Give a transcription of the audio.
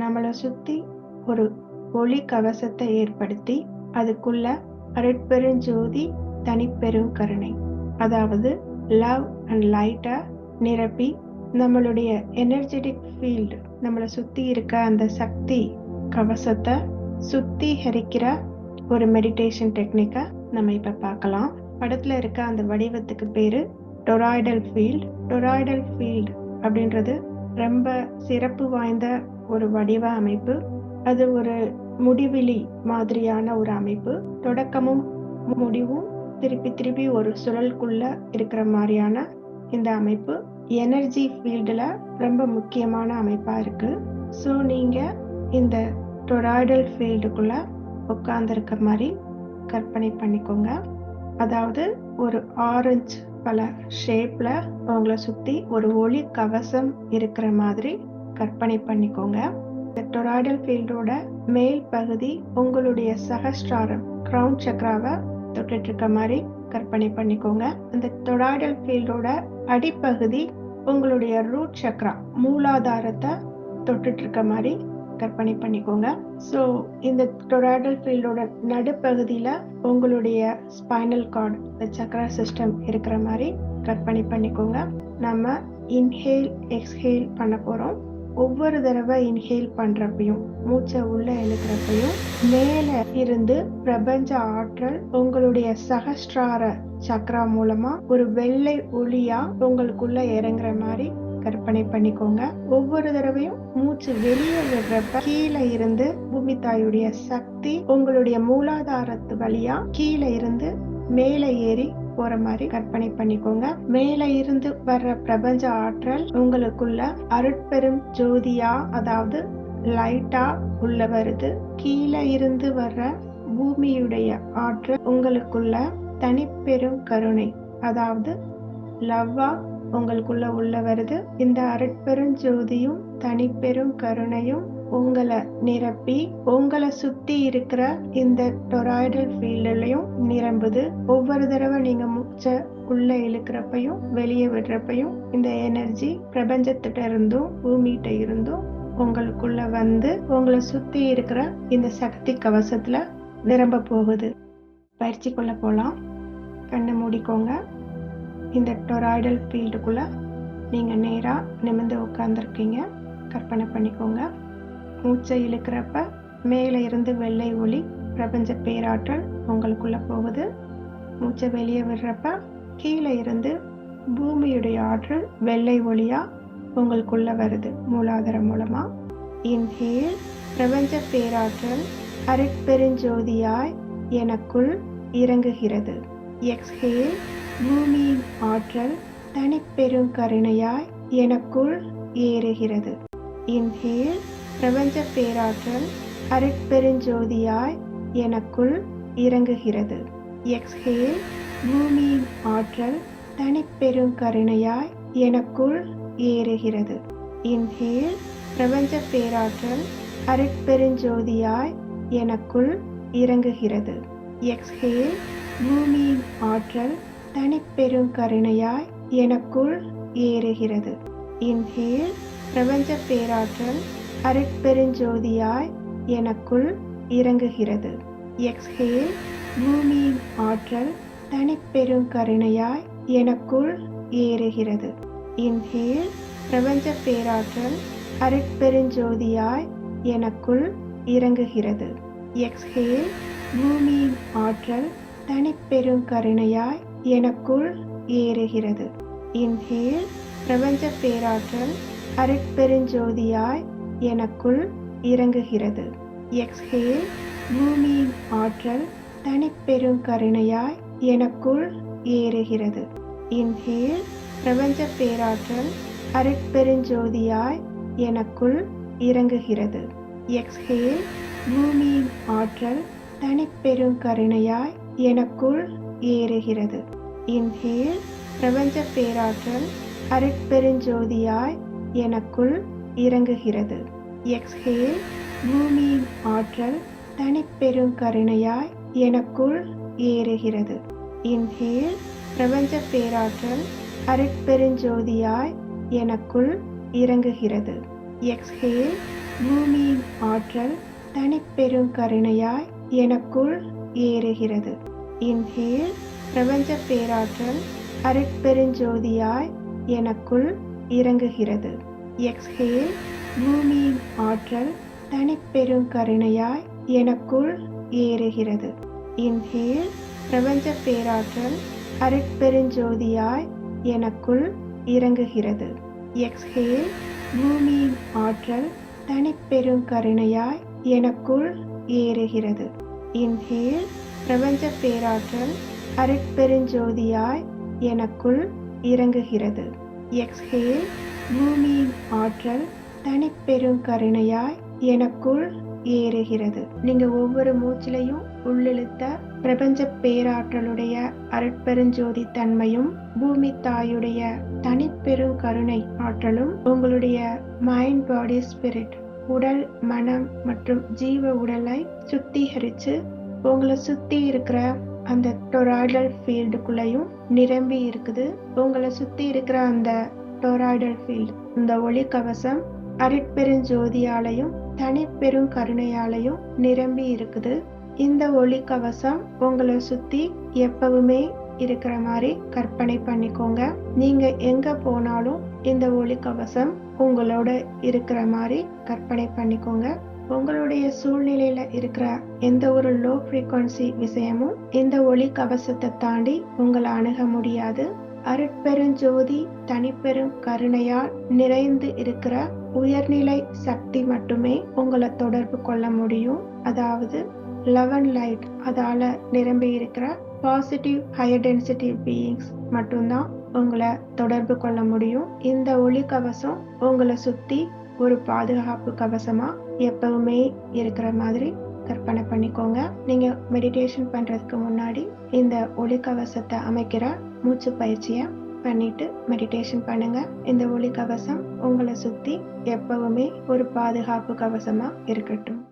நம்மளை சுற்றி ஒரு ஒளி கவசத்தை ஏற்படுத்தி அதுக்குள்ள அருட்பெருஞ்சோதி தனிப்பெரும் கருணை. அதாவது லவ் அண்ட் லைட்டாக நிரப்பி நம்மளுடைய எனர்ஜெட்டிக் ஃபீல்டு நம்மளை சுற்றி இருக்க அந்த சக்தி கவசத்தை சுத்திகரிக்கிற ஒரு மெடிடேஷன் டெக்னிக்கை நம்ம இப்போ பார்க்கலாம். படத்தில் இருக்க அந்த வடிவத்துக்கு பேர் டொராய்டல் ஃபீல்ட் டொராய்டல் ஃபீல்ட் அப்படின்றது ரொம்ப சிறப்பு வாய்ந்த ஒரு வடிவ அமைப்பு அது ஒரு முடிவிலி மாதிரியான ஒரு அமைப்பு. தொடக்கமும் முடிவும் திருப்பி திருப்பி ஒரு சுழலுக்குள்ள இருக்கிற மாதிரியான இந்த அமைப்பு. எனர்ஜி ஃபீல்டில் ரொம்ப முக்கியமான அமைப்பா இருக்கு. ஸோ நீங்க இந்த டொராய்டல் ஃபீல்டுக்குள்ள உட்கார்ந்துருக்க மாதிரி கற்பனை பண்ணிக்கோங்க. அதாவது ஒரு ஆரஞ்சு பல ஷேப்ல உங்களை சுத்தி ஒரு ஒளி கவசம் இருக்கிற மாதிரி கற்பனை பண்ணிக்கோங்க. இந்த டொராய்டல் ஃபீல்டோட மேல் பகுதி உங்களுடைய சகஸ்ட்ராரம் கிரவுன் சக்ராவை தொட்டுட்டு இருக்க மாதிரி கற்பனை பண்ணிக்கோங்க. இந்த டொராய்டல் ஃபீல்டோட அடிப்பகுதி உங்களுடைய ரூட் சக்ரா மூலாதாரத்தை தொட்டுட்டு இருக்க மாதிரி கற்பனை பண்ணிக்கோங்க. ஸோ இந்த டொராய்டல் ஃபீல்டோட நடுப்பகுதியில் உங்களுடைய ஸ்பைனல் கார்டு இந்த சக்ரா சிஸ்டம் இருக்கிற மாதிரி கற்பனை பண்ணிக்கோங்க. நம்ம இன்ஹேல் எக்ஸ்ஹேல் பண்ண போகிறோம் ஒவ்வொரு தடவை இன்ஹேல் பண்றப்பையும் மூச்சை உள்ள இழுக்கிறப்பையும் மேல இருந்து பிரபஞ்ச ஆற்றல் உங்களுடைய சகஸ்ட்ரார சக்ரா மூலமா ஒரு வெள்ளை ஒளியா உங்களுக்குள்ள இறங்குற மாதிரி கற்பனை பண்ணிக்கோங்க. ஒவ்வொரு தடவையும் மூச்சு வெளியே விடுறப்ப கீழே இருந்து பூமி தாயுடைய சக்தி உங்களுடைய மூலாதாரத்து வழியா கீழே இருந்து மேலே ஏறி போற மாதிரி கற்பனை பண்ணிக்கோங்க. மேல இருந்து வர்ற பிரபஞ்ச ஆற்றல் உங்களுக்குள்ள அருட்பெரும் ஜோதியா அதாவது லைட்டா உள்ள வருது. கீழே இருந்து வர்ற பூமியுடைய ஆற்றல் உங்களுக்குள்ள தனிப்பெரும் கருணை அதாவது லவ்வா உங்களுக்குள்ள உள்ள வருது. இந்த அரட்பெரும் ஜோதியும் தனிப்பெரும் கருணையும் உங்களை நிரப்பி உங்களை சுத்தி இருக்கிற இந்த டொராய்டல் ஃபீல்டுலையும் நிரம்புது. ஒவ்வொரு தடவை நீங்க மூச்சை உள்ள இழுக்கிறப்பையும் வெளியே விடுறப்பையும் இந்த எனர்ஜி பிரபஞ்சத்திட்ட இருந்தும் பூமிகிட்ட இருந்தும் உங்களுக்குள்ள வந்து உங்களை சுத்தி இருக்கிற இந்த சக்தி கவசத்துல நிரம்ப போகுது. பயிற்சிக்குள்ள போலாம். கண்ணை மூடிக்கோங்க. இந்த டொராய்டல் ஃபீல்டுக்குள்ள நீங்கள் நேராக நிமிர்ந்து உட்காந்துருக்கீங்க கற்பனை பண்ணிக்கோங்க. மூச்சை இழுக்கிறப்ப மேலே இருந்து வெள்ளை ஒளி பிரபஞ்ச பேராற்றல் உங்களுக்குள்ளே போகுது. மூச்சை வெளியே விடுறப்ப கீழே இருந்து பூமியுடைய ஆற்றல் வெள்ளை ஒளியாக உங்களுக்குள்ளே வருது மூலாதாரம் மூலமாக இன்ஹேல் பிரபஞ்ச பேராற்றல் அருட்பெருஞ்சோதியாய் எனக்குள் இறங்குகிறது. எக்ஸ்ஹேல் பூமியின் ஆற்றல் தனிப்பெரும் கருணையாய் எனக்குள் ஏறுகிறது. இன்ஹேல் பிரபஞ்ச பேராற்றல் அருட்பெருஞ்சோதியாய் எனக்குள் இறங்குகிறது. எக்ஸ்ஹேல் பூமியின் ஆற்றல் தனிப்பெரும் கருணையாய் எனக்குள் ஏறுகிறது. இன்ஹேல் பிரபஞ்ச பேராற்றல் அருட்பெருஞ்சோதியாய் எனக்குள் இறங்குகிறது. எக்ஸ்ஹேல் பூமியின் ஆற்றல் தனிப்பெரும் கருணையாய் எனக்குள் ஏறுகிறது. இன்ஹேல் பிரபஞ்ச பேராற்றல் அருட்பெருஞ்சோதியாய் எனக்குள் இறங்குகிறது. எக்ஸ்ஹேல் பூமியின் ஆற்றல் தனிப்பெரும் கருணையாய் எனக்குள் ஏறுகிறது. இன்ஹேல் பிரபஞ்ச பேராற்றல் அருட்பெருஞ்சோதியாய் எனக்குள் இறங்குகிறது. எக்ஸ்ஹேல் பூமியின் ஆற்றல் தனிப்பெரும் கருணையாய் எனக்குள் ஏறுகிறது. இன்ஹேல் பிரபஞ்ச பேராற்றல் அருட்பெருஞ்சோதியாய் எனக்குள் இறங்குகிறது. எக்ஸ்ஹேல் பூமியின் ஆற்றல் தனிப்பெரும் கருணையாய் எனக்குள் ஏறுகிறது. இன்ஹேல் பிரபஞ்ச பேராற்றல் அருட்பெருஞ்சோதியாய் எனக்குள் இறங்குகிறது. எக்ஸ்ஹேல் பூமியின் ஆற்றல் தனிப்பெரும் கருணையாய் எனக்குள் ஏறுகிறது. இன்ஹேல் பிரபஞ்ச பேராற்றல் அருட்பெருஞ்சோதியாய் எனக்குள் இறங்குகிறது. எக்ஸ்ஹேல் பூமியின் ஆற்றல் தனிப்பெரும் கருணையாய் எனக்குள் ஏறுகிறது. இன்ஹேல் பிரபஞ்ச பேராற்றல் அருட்பெருஞ்சோதியாய் எனக்குள் இறங்குகிறது. எக்ஸ்ஹேல் பூமியின் ஆற்றல் தனிப்பெரும் கருணையாய் எனக்குள் ஏறுகிறது. இன்ஹேல் பிரபஞ்ச பேராற்றல் அருட்பெருஞ்சோதியாய் எனக்குள் இறங்குகிறது. எக்ஸ்ஹேல் பூமியின் ஆற்றல் தனிப்பெரும் கருணையாய் எனக்குள் ஏறுகிறது. இன்ஹேல் பிரபஞ்ச பேராற்றல் அருட்பெருஞ்சோதியாய் எனக்குள் இறங்குகிறது. எக்ஸ்ஹேல் பூமியின் ஆற்றல் தனிப்பெரும் கருணையாய் எனக்குள் ஏறுகிறது. இன்ஹேல் பிரபஞ்ச பேராற்றல் அருட்பெருஞ்சோதியாய் எனக்குள் இறங்குகிறது. எக்ஸ்ஹேல் பூமியின் ஆற்றல் தனிப்பெரும் கருணையாய் எனக்குள் ஏறுகிறது. நீங்க ஒவ்வொரு மூச்சிலையும் உள்ளிழுத்த பிரபஞ்ச பேராற்றலுடைய அருட்பெருஞ்சோதி தன்மையும் பூமி தாயுடைய தனிப்பெரும் கருணை ஆற்றலும் உங்களுடைய மைண்ட் பாடி ஸ்பிரிட் உடல் மனம் மற்றும் ஜீவ உடலை சுத்திகரித்து உங்களை சுத்தி இருக்கிற அந்த டொராய்டல் ஃபீல்டுக்குள்ளேயும் நிரம்பி இருக்குது. உங்களை சுத்தி இருக்கிற அந்த டொராய்டல் ஃபீல்டு இந்த ஒளி கவசம் அருட்பெருஞ்சோதியாலையும் தனிப்பெரும் கருணையாலையும் நிரம்பி இருக்குது. இந்த ஒளி கவசம் உங்களை சுத்தி எப்பவுமே இருக்கிற மாதிரி கற்பனை பண்ணிக்கோங்க. நீங்க எங்க போனாலும் இந்த ஒளி கவசம் உங்களோட இருக்கிற மாதிரி கற்பனை பண்ணிக்கோங்க. உங்களுடைய சூழ்நிலையில இருக்கிற எந்த ஒரு லோ ஃப்ரீக்வன்சி விஷயமும் இந்த ஒளி கவசத்தை தாண்டி உங்களை அணுக முடியாது. அருட்பெருஞ்சோதி தனிப்பெரும் கருணையால் நிறைந்து இருக்கிற உயர்நிலை சக்தி மட்டுமே உங்களை தொடர்பு கொள்ள முடியும். அதாவது லெவன் லைட் அதால நிரம்பி இருக்கிற பாசிட்டிவ் ஹையர் டென்சிட்டி பீயிங்ஸ் மட்டும்தான் உங்களை தொடர்பு கொள்ள முடியும். இந்த ஒளி கவசம் உங்களை சுத்தி ஒரு பாதுகாப்பு கவசமா எப்பவுமே இருக்கிற மாதிரி கற்பனை பண்ணிக்கோங்க. நீங்க மெடிடேஷன் பண்றதுக்கு முன்னாடி இந்த ஒளி கவசத்தை அமைக்கிற மூச்சு பயிற்சியை பண்ணிட்டு மெடிடேஷன் பண்ணுங்க. இந்த ஒளி கவசம் உங்களை சுத்தி எப்பவுமே ஒரு பாதுகாப்பு கவசமா இருக்கட்டும்.